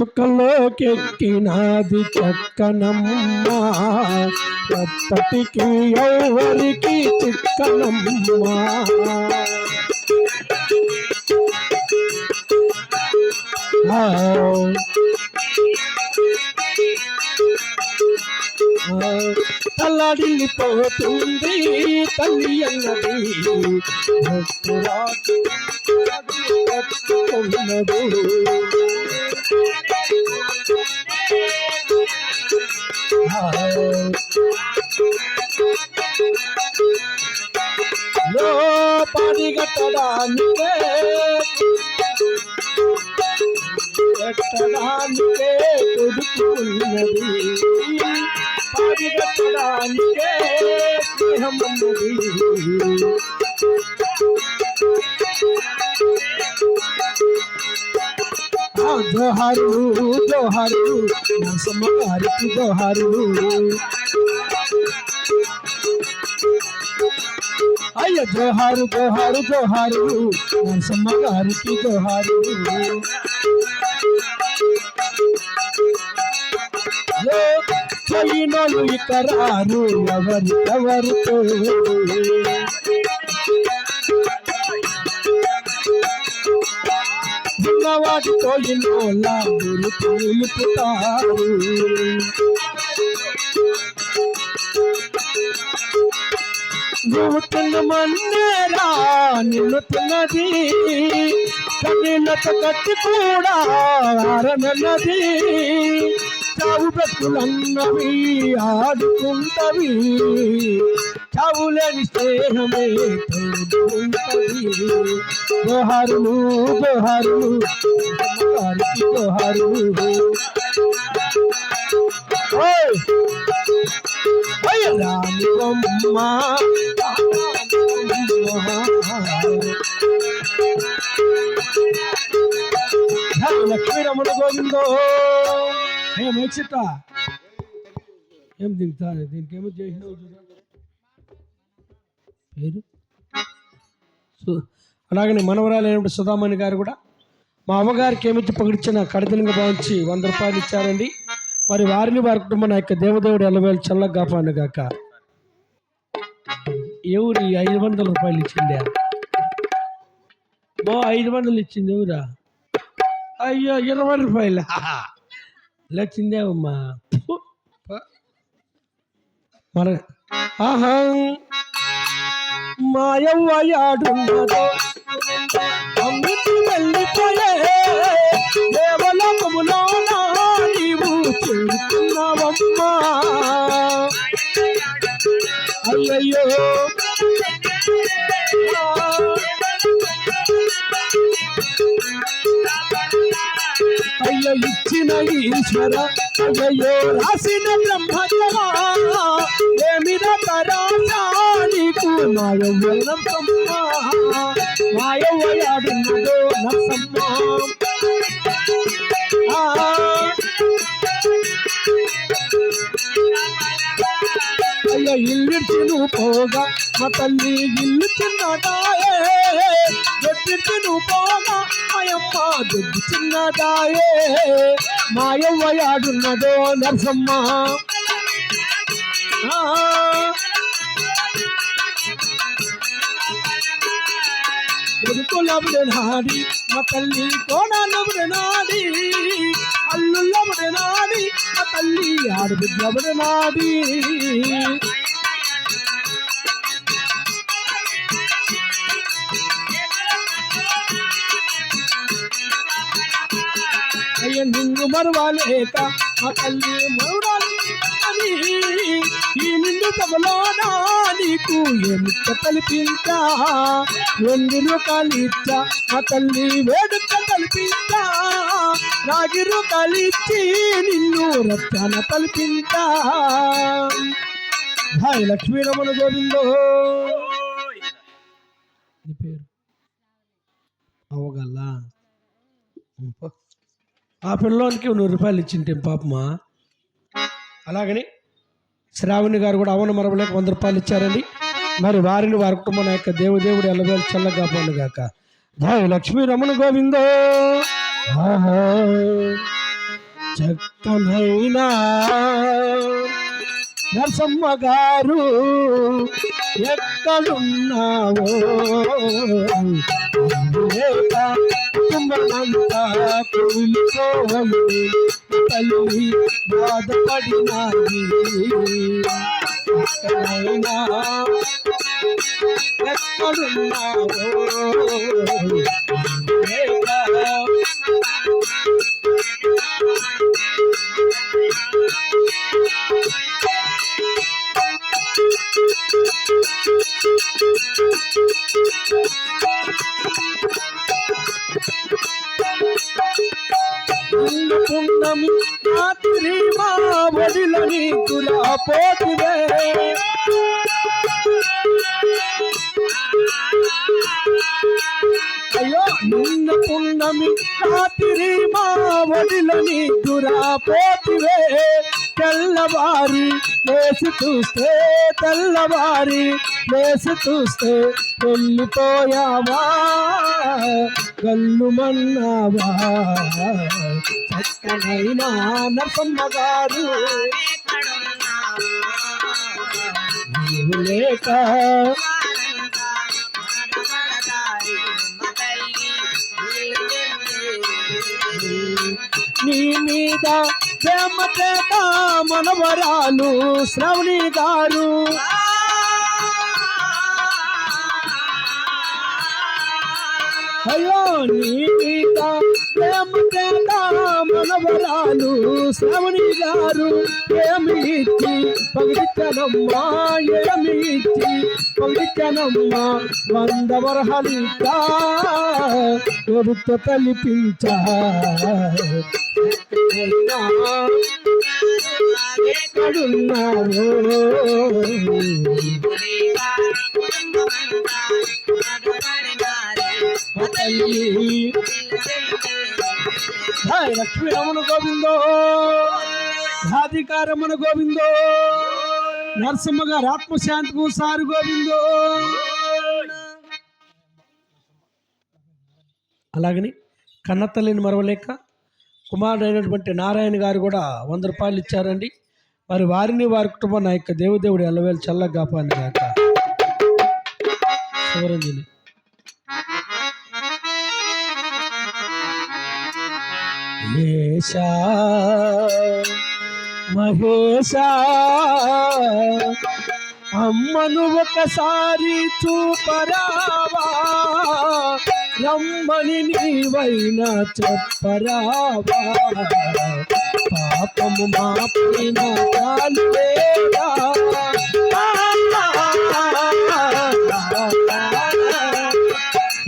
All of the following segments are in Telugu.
చుక్కల్లోకెక్కినాది చక్కనమ్మా. ఎప్పటికి ఎవరికి చిక్కనమ్మ. Oh తల్లడిల్లిపోతుంది తల్లి అన్నది. భక్తురాలు పాడిగట్టడానికే కట్టడానికే కొడుకున్నది. పాడిగట్టడానికే స్నేహం ఉన్నది ఆ జోహారు జోహారు నరసమ్మ గారికి జోహారు అయ్య జోహారు జోహారు జోహారు నరసమ్మ గారికి జోహారు ఏ పోయినోళ్ళు ఇకరారు ఎవరు? ఎవరితో ఉన్నవాటితో ఇన్నోళ్ళ గురుతు నిలుపుతారు నువ్వు తిన్న మన్నేరా నిన్ను తిన్నది. కన్నీళ్ళతో కట్టి కూడా ఆరనన్నది. చావు బ్రతుకులన్నవి ఆడుకుంటవి చావులేని స్నేహమే తోడు ఉంటది జోహారులు జోహారులు గారికి జోహారులు ఓయ్ ఓయ్ రాములమ్మ లక్ష్మీరమణ గోవిందో ఏం ఏం దిగుతా? దీనికి ఏమో చేసినావు పేరు? అలాగనే మనవరాలు అయినప్పుడు సుధామణి గారు కూడా మా అమ్మగారికి ఏమిచ్చి పగిడిచిన కడతలింగ భావించి వంద రూపాయలు ఇచ్చారండి. మరి వారిని వారి కుటుంబం నా యొక్క దేవదేవుడు ఎల్లవేలు చల్ల కాపాను గాక. ఎవరు ఈ ఐదు వందల రూపాయలు ఇచ్చిందే? బా ఐదు వందలు ఇచ్చింది ఎవరా? అయ్యో ఇరవై రూపాయలు? లచ్చిందేవమ్మా ఫు, ప. మన ఆహా మాయవ్వయాడున్నదో అమ్మిటి వెళ్ళిపోయే దేవలోకములో నీవు చేరుకున్నావమ్మా అయ్యయ్యో రాసిన ఈశ్వర అయ్యో రాసిన బ్రహ్మదేవా ఏమిద పరాశా నీకు మాయవ్వనం మాయవ్వయాడున్నదో నరసమ్మా. అయ్య నువ్వు పోగా మా తల్లి ఇల్లు చిన్నదాయే. దొడ్డిడిచి నువ్వు పోగా మాయమ్మ దొడ్డి చిన్నదాయే మాయవ్వయాడున్నదో నరసమ్మ. ఆ, నాడి మా తల్లి కోడలబడి నాడి మా తల్లి ఆడబిడ్డబడినాడి నిన్ను మరవాలేక మా తల్లి మరుడాలి ఈ నిండు సభలోనా నీకు ఎముక కల్పించ ఎన్ని రూపాయలు ఇచ్చా తల్లి వేడుక కల్పించ రాగి రూపాయలు నిన్ను రచ్చన కల్పించ హాయ్ లక్ష్మీరమణ గోవిందో. నీ పేరు? అవగల్లా. ఆ పిల్లోనికి నూరు రూపాయలు ఇచ్చింటే పాపమా? అలాగని శ్రావణి గారు కూడా అవన మరవలేక వంద రూపాయలు ఇచ్చారండి. మరి వారిని వారి కుటుంబం యొక్క దేవుదేవుడు ఎల్లవేలు చల్లగా గాక జయ లక్ష్మీ రమణ గోవిందో. చక్కనైనా నరసమ్మ గారు ఎక్కడున్నావో? లేక కుటుంబమంతా తల్లి బాధపడినాది ఎక్కడైనా ఎక్కడున్నావో ఒడిలో నీకులా పోతివే. అయ్యో నిన్న పున్నమి రాత్రి మా ఒడిలో నీకురా పోతివే. తెల్లవారి లేసి చూస్తే తెల్లవారి లేసి చూస్తే వెళ్ళిపోయావా? గల్లు ఎక్కడైనా చక్కనైనా నరసమ్మ గారు నీవు లేక నీ మీద ప్రేమ ప్రేమ మనవరాలు శ్రవణి గారు. అయ్యో నీ మీద ప్రేమ మనవరాలు శ్రవణి గారు ఏమి ఇచ్చి? పగిడిచనమ్మా ఏమి ఇచ్చి? పగిడిచనమ్మా వంద వరహలిక కొడుతో తల్లి హాయ్ లక్ష్మీ రమణ గోవిందో. రాధికారమణ గోవిందో. నరసింహ గారు ఆత్మశాంతికు సారు గోవిందో. అలాగని కన్నతల్లిని మరవలేక కుమారుడైనటువంటి నారాయణ గారు కూడా వంద రూపాయలు ఇచ్చారండి. మరి వారిని వారి కుటుంబం నా యొక్క దేవుదేవుడు ఎల్లవేలు చల్లగా కాపాని గాక శివరంజని. ఏషా మహేశా అమ్మను ఒకసారి చూపరావా? రమ్మని నీవైనా చెప్పరావా? పాపము మాపిన కాలువేరా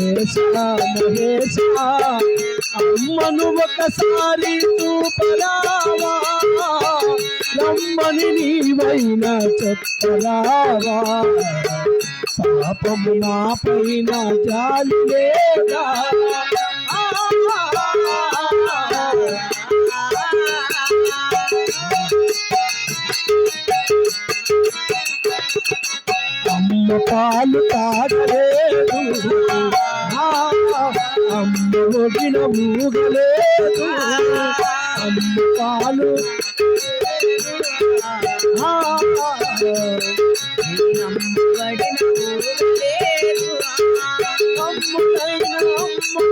ఏషా ఒక్కసారి చూపరావా? రమ్మని నీవైనా చెప్పరావా? పాపము నా పైన జాలి లేదా? అమ్మ పాలు తాగలేదు అమ్మ ఒడిన మూగలేదు. అమ్మ పాలు అమ్మ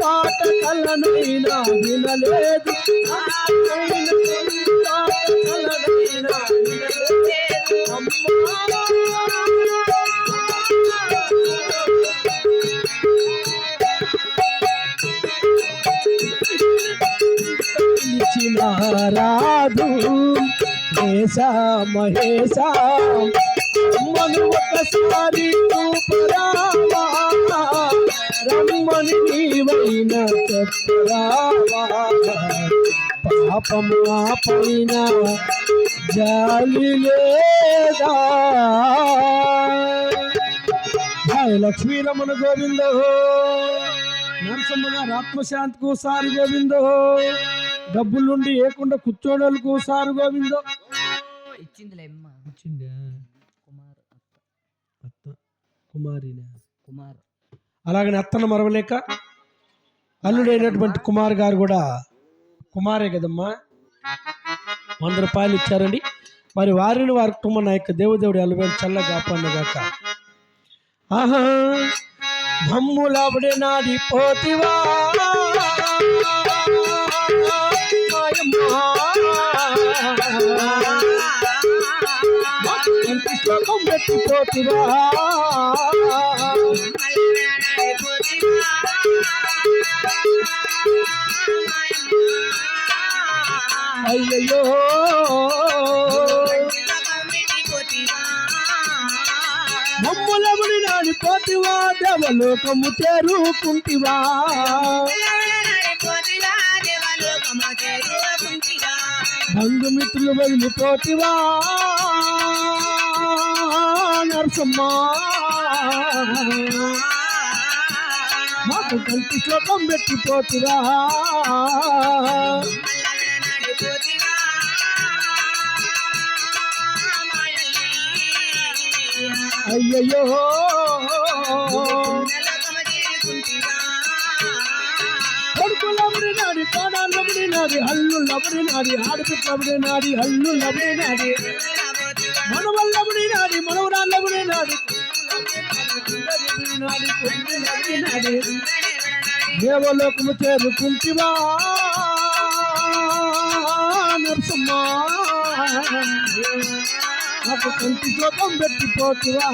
పాట కలనైనా వినలేదు కలనైనా రాదు దేశ మహేశ. అమ్మను ఒకసారి రమ్మని నీవైన చెప్పరావా. పాపము ఆ పైన జాలి లేదా. హాయ్ లక్ష్మీ రమణ గోవిందో. నరసమ్మ గారు ఆత్మశాంతికి సారి గోవిందో. డబ్బులుండి ఏకుండా కూర్చోడలకు సారు గోవిందో. ఇచ్చిందిలే అమ్మ. కుమార్ అత్త. అత్త. కుమారినా? కుమార్. అలాగని అత్తను మరవలేక అల్లుడైనటువంటి కుమార్ గారు కూడా కుమారే కదమ్మా. వంద రూపాయలు ఇచ్చారండి. మరి వారిని వారి కుటుంబం నా యొక్క దేవుదేవుడు ఎలవేలు చల్లగా గాక. ఆహా మమ్ములబడి నాడి పోతివా. శ్లోకం పెట్టి అయ్యయ్యో మమ్ములబడి నాడి పోతివా దేవలోకము చేరుకుంటివా. బంధుమిత్రులు వదిలిపోతివా నరసమ్మా మాకు కలిపి శ్లోకం పెట్టిపోతురా అయ్యయ్యో. నాడి కోడాలబడి నాడి హల్లులబడి నాడి ఆడపిట్లబడి నాడి హల్లులబడి నాడి మనవల్లబడి నాడి మనవరాళ్ళబడి నాడి నాడి కొడుకులబడి నాడి దేవలోకము చేరుకుంటివా? నరసమ్మా నాకు కంటి శ్లోకం పెట్టిపోతువా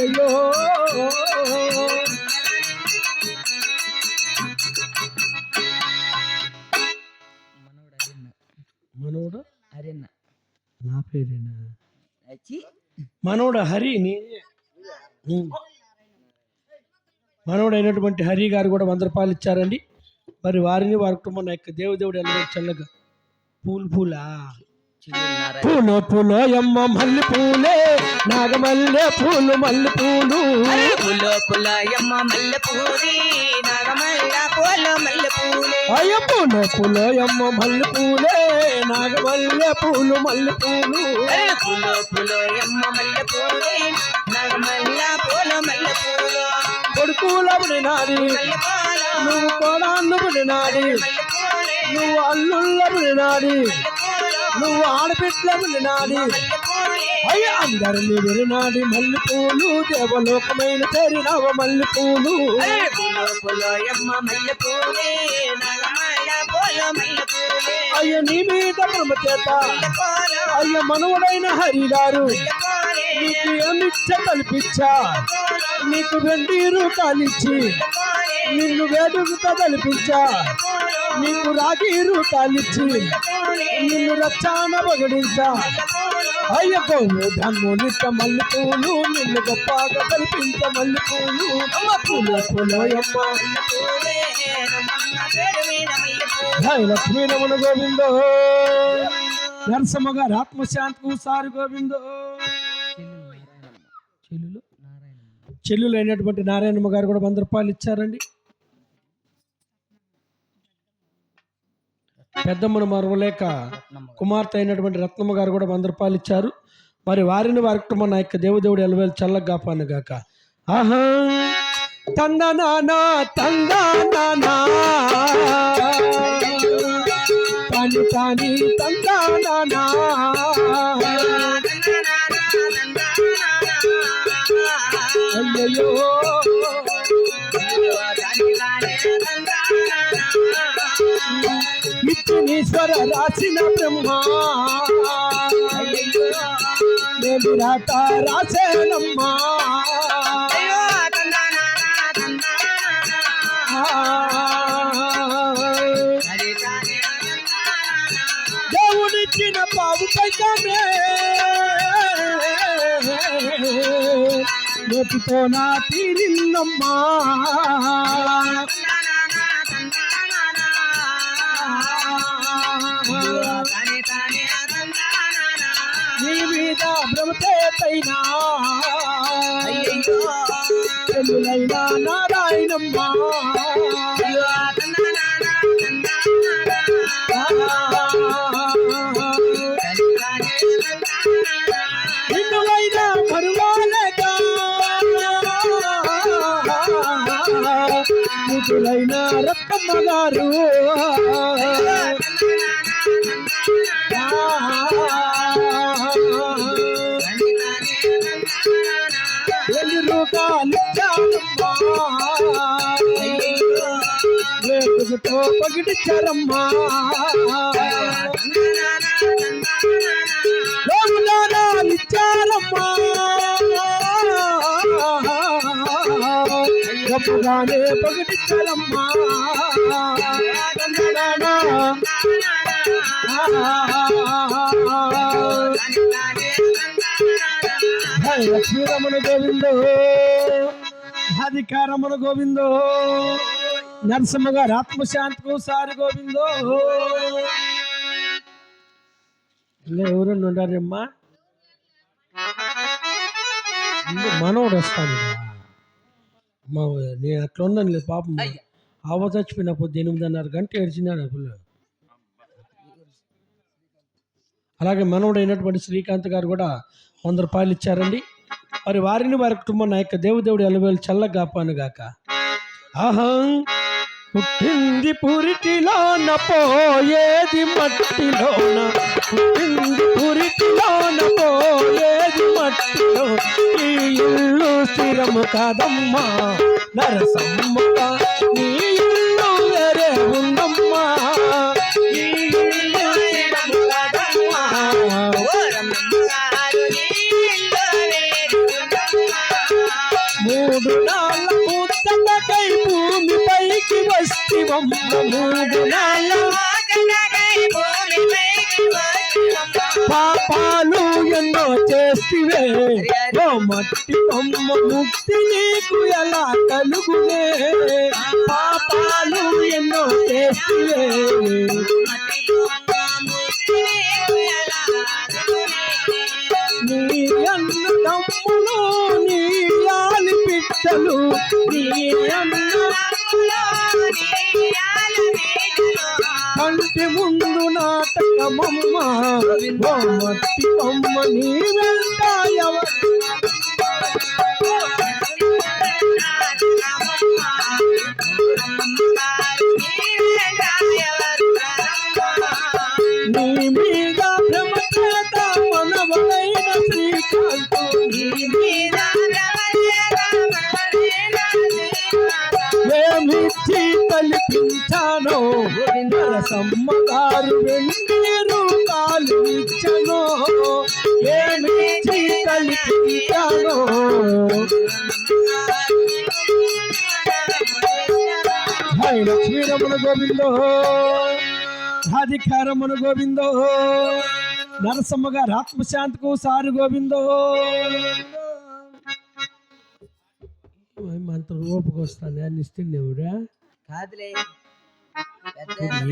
అయ్యయ్యో. మనోడు? అరెన్న. నా పేరేనా? మనోడు హరి మనోడు అయినటువంటి హరి గారు కూడా వంద రూపాయలు ఇచ్చారండి. మరి వారిని వారి కుటుంబం యొక్క దేవుదేవుడు ఎలా చల్లగా. పూలు పూలా? పూలు పూలు ఎమ్మ మల్లి పూలే నాగమల్లె పూలు మల్లి పూలు. పుల్ల పుల్ల యమ్మ మల్లె పూరి నాగమల్ల పూల మల్లె పూలే. అయ్య పూలు పూలు ఎమ్మ మల్లి పూలే నాగమల్లె పూలు మల్లి పూలు. పుల్ల పుల్ల యమ్మ మల్లె పూరి నాగమల్ల పూల మల్లె పూలు. మల్లె పూల నువ్వు మల్లె పూలే. నువ్వు అల్లుళ్ళబడి నాడి. పూల నువ్వు ఆడపిట్లబడి నాడి. అయ్య అందరిని విరినాడి మల్లి పూలు దేవలోకమైన చేరినవ మల్లి పూలు పుల్ల పుల్ల యమ్మ మల్లె పూలే నాగమల్ల పూల మల్లె పూలే అయ్య నీ మీద బ్రహ్మ చేత. అయ్య మనవుడైన హరిగారు. నీకు ఏమిచ్చ కల్పించా. నీకు వెండి రూపాలిచ్చి పూలే నిన్ను వేడుకతో కల్పించా. నీకు రాగి రూపాలిచ్చి నిన్ను రచ్చాన పగడించా. అయ్య గోవు ధన్మునిత మల్లి పూలు నిన్ను గొప్పగా కల్పించ మల్లి పూలు పూలయమ్మ. లక్ష్మీ రమణ గోవిందో. నరసమ్మ గారు ఆత్మశాంతికు సారు గోవిందో. చెల్లులు చెల్లులు అయినటువంటి నారాయణమ్మ గారు కూడా వంద రూపాయలు ఇచ్చారండి. పెద్దమ్మను మరవలేక కుమార్తె అయినటువంటి రత్నమ్మ గారు కూడా వంద రూపాయలు ఇచ్చారు. మరి వారిని వారి మన నా యొక్క దేవుదేవుడు ఎలవేలు చల్లగా గాక. ఆహా! తందనానా తందనానా తాని తాని తందనానా అయ్యయ్యో. నిత్యనీశ్వర రాసిన బ్రహ్మ. నేను రాసేనమ్మా. దేవుడిచ్చిన బాబు కైతమే నోటితో నా తీరిందమ్మా నీ మీద భ్రమతేతైనా తెలులైనా నారాయణమ్మ. నిన్నులైనా కరువాలక నిధులైన రత్నమ్మ గారు వేటుతో పగిడిచారమ్మా లోగుదానాలిచ్చారమ్మా గొప్పగానే పగిడిచారమ్మా లక్ష్మీరమణ గోవిందో అధికారమణ గోవిందో. నరసింహ గారు ఆత్మశాంతికు సారి గోవిందో. ఎవరన్నా ఉండారమ్మా ఇంకా మనవడు వస్తాను మా నేను అట్లా ఉన్నాను లేదు పాపం ఆవ చచ్చిపోయినప్పుడు ఎనిమిదిన్నర గంట ఏడ్చినాడు ఆ అలాగే మనవడు శ్రీకాంత్ గారు కూడా వంద రూపాయలు ఇచ్చారండి. మరి వారిని వారి కుటుంబం నా యొక్క దేవుదేవుడు ఎలవేలు చల్లగా గాక. అహం పుట్టింది పురిటిలోన పోయేది మట్టిలోన. పుట్టింది పురిటిలోన పోయేది మట్టిలో. ఈ ఇల్లు స్థిరము కాదమ్మా నరసమ్మ నీ పాపాలు ఎన్నో చేస్తివే ఓ మట్టి బొమ్మ ముక్తి నీకు ఎలా కలుగునే పాపాలు ఎన్నో చేస్తివే నీ అన్న తమ్ములు నీ లాలి పిట్టలు నీ అన్న కంటి ముందు నాటకమమ్మ. ఓ మట్టి బొమ్మ నీ వెంట నరసమ్మగారు వెండి రూపాలు ఇచ్చను ఏమిచ్చి కల్పించానో హై లక్ష్మీరమణ గోవిందో అధికారమును గోవిందో నరసమ్మగారు ఆత్మశాంతికు సారు గోవిందో. అంత ఓపిక వస్తాను అన్ని ఇస్తుండేవురా కాదులే.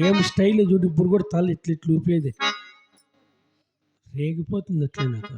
ఏం స్టైల్ చూడు ఇప్పుడు కూడా తల ఇట్లా ఇట్లా ఊపేది. రేగిపోతుంది అట్లా నాకు